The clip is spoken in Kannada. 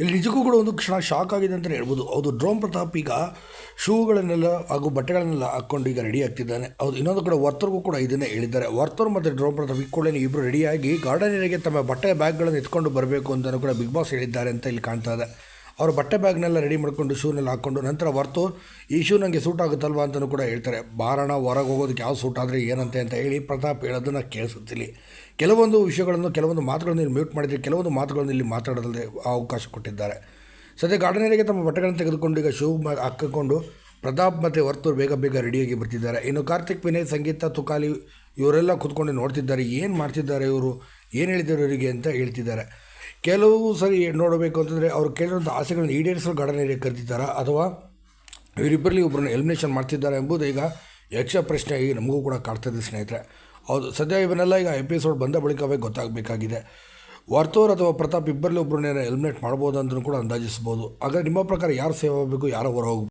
ಇಲ್ಲಿ ನಿಜಕ್ಕೂ ಕೂಡ ಒಂದು ಕ್ಷಣ ಶಾಕ್ ಆಗಿದೆ ಅಂತಲೇ ಹೇಳ್ಬೋದು. ಹೌದು, ಡ್ರೋನ್ ಪ್ರತಾಪ್ ಈಗ ಶೂಗಳನ್ನೆಲ್ಲ ಹಾಗೂ ಬಟ್ಟೆಗಳನ್ನೆಲ್ಲ ಹಾಕ್ಕೊಂಡು ಈಗ ರೆಡಿ ಆಗ್ತಿದ್ದಾನೆ. ಹೌದು, ಇನ್ನೊಂದು ಕಡೆ ವರ್ತರ್ಗೂ ಕೂಡ ಇದನ್ನೇ ಹೇಳಿದ್ದಾರೆ. ವರ್ತರ್ ಮತ್ತು ಡ್ರೋನ್ ಪ್ರತಾಪ್ ಇಕ್ಕೊಳ್ಳೇನೆ ಇಬ್ಬರು ರೆಡಿಯಾಗಿ ಗಾರ್ಡನ್ ಏರಿಯಾಗೆ ತಮ್ಮ ಬಟ್ಟೆ ಬ್ಯಾಗ್ಗಳನ್ನು ಎತ್ಕೊಂಡು ಬರಬೇಕು ಅಂತಲೂ ಕೂಡ ಬಿಗ್ ಬಾಸ್ ಹೇಳಿದ್ದಾರೆ ಅಂತ ಇಲ್ಲಿ ಕಾಣ್ತಾ ಇದೆ. ಅವರು ಬಟ್ಟೆ ಬ್ಯಾಗ್ನೆಲ್ಲ ರೆಡಿ ಮಾಡ್ಕೊಂಡು ಶೂನಲ್ಲಿ ಹಾಕ್ಕೊಂಡು ನಂತರ ಹೊರತು, ಈ ಶೂ ನನಗೆ ಸೂಟ್ ಆಗುತ್ತಲ್ವ ಅಂತಲೂ ಕೂಡ ಹೇಳ್ತಾರೆ. ಬಾರಣ ಹೊರಗೆ ಹೋಗೋದಕ್ಕೆ ಯಾವ ಸೂಟ್ ಆದರೆ ಏನಂತೆ ಅಂತ ಹೇಳಿ ಪ್ರತಾಪ್ ಹೇಳೋದನ್ನು ಕೇಳಿಸುತ್ತಿಲ್ಲ. ಕೆಲವೊಂದು ವಿಷಯಗಳನ್ನು, ಕೆಲವೊಂದು ಮಾತುಗಳನ್ನು ಇಲ್ಲಿ ಮ್ಯೂಟ್ ಮಾಡಿದರೆ, ಕೆಲವೊಂದು ಮಾತುಗಳನ್ನು ಇಲ್ಲಿ ಮಾತಾಡೋದಲ್ಲದೆ ಅವಕಾಶ ಕೊಟ್ಟಿದ್ದಾರೆ. ಸದ್ಯ ಗಾರ್ಡನರಿಗೆ ತಮ್ಮ ಬಟ್ಟೆಗಳನ್ನು ತೆಗೆದುಕೊಂಡು ಈಗ ಶೂ ಹಾಕಿಕೊಂಡು ಪ್ರತಾಪ್ ಮತ್ತು ವರ್ತೂರು ಬೇಗ ಬೇಗ ರೆಡಿಯಾಗಿ ಬರ್ತಿದ್ದಾರೆ. ಇನ್ನು ಕಾರ್ತಿಕ್, ವಿನಯ್, ಸಂಗೀತ, ತುಕಾಲಿ ಇವರೆಲ್ಲ ಕೂತ್ಕೊಂಡು ನೋಡ್ತಿದ್ದಾರೆ. ಏನು ಮಾಡ್ತಿದ್ದಾರೆ ಇವರು? ಏನು ಹೇಳಿದ್ದಾರೆ ಇವರಿಗೆ ಅಂತ ಹೇಳ್ತಿದ್ದಾರೆ. ಕೆಲವು ಸರಿ ನೋಡಬೇಕು ಅಂತಂದರೆ ಅವ್ರು ಕೇಳಿರುವಂಥ ಆಸೆಗಳನ್ನು ಈಡೇರಿಸಲು ಗಾರ್ಡನ್ ಏರಿಯಾ ಕರೆದಿದ್ದಾರಾ? ಅಥವಾ ಇವರಿಬ್ಬರಲ್ಲಿ ಒಬ್ಬರನ್ನ ಎಲಿಮಿನೇಷನ್ ಮಾಡ್ತಿದ್ದಾರೆ ಎಂಬುದು ಈಗ ಯಕ್ಷ ಪ್ರಶ್ನೆ ಈಗ ನಮಗೂ ಕೂಡ ಕಾಡ್ತದೆ ಸ್ನೇಹಿತರೆ. ಹೌದು, ಸದ್ಯ ಇವನ್ನೆಲ್ಲ ಈಗ ಎಪಿಸೋಡ್ ಬಂದ ಬಳಿಕವೇ ಗೊತ್ತಾಗಬೇಕಾಗಿದೆ. ವರ್ತೋರ್ ಅಥವಾ ಪ್ರತಾಪ್ ಇಬ್ಬರಲ್ಲಿ ಒಬ್ಬರನ್ನ ಎಲಿಮಿನೇಟ್ ಮಾಡ್ಬೋದು ಅಂತಲೂ ಕೂಡ ಅಂದಾಜಿಸ್ಬೋದು ಆದರೆ ನಿಮ್ಮ ಪ್ರಕಾರ ಯಾರು ಸೇವ್ ಆಗಬೇಕು, ಯಾರು ಹೊರ ಹೋಗ್ಬೇಕು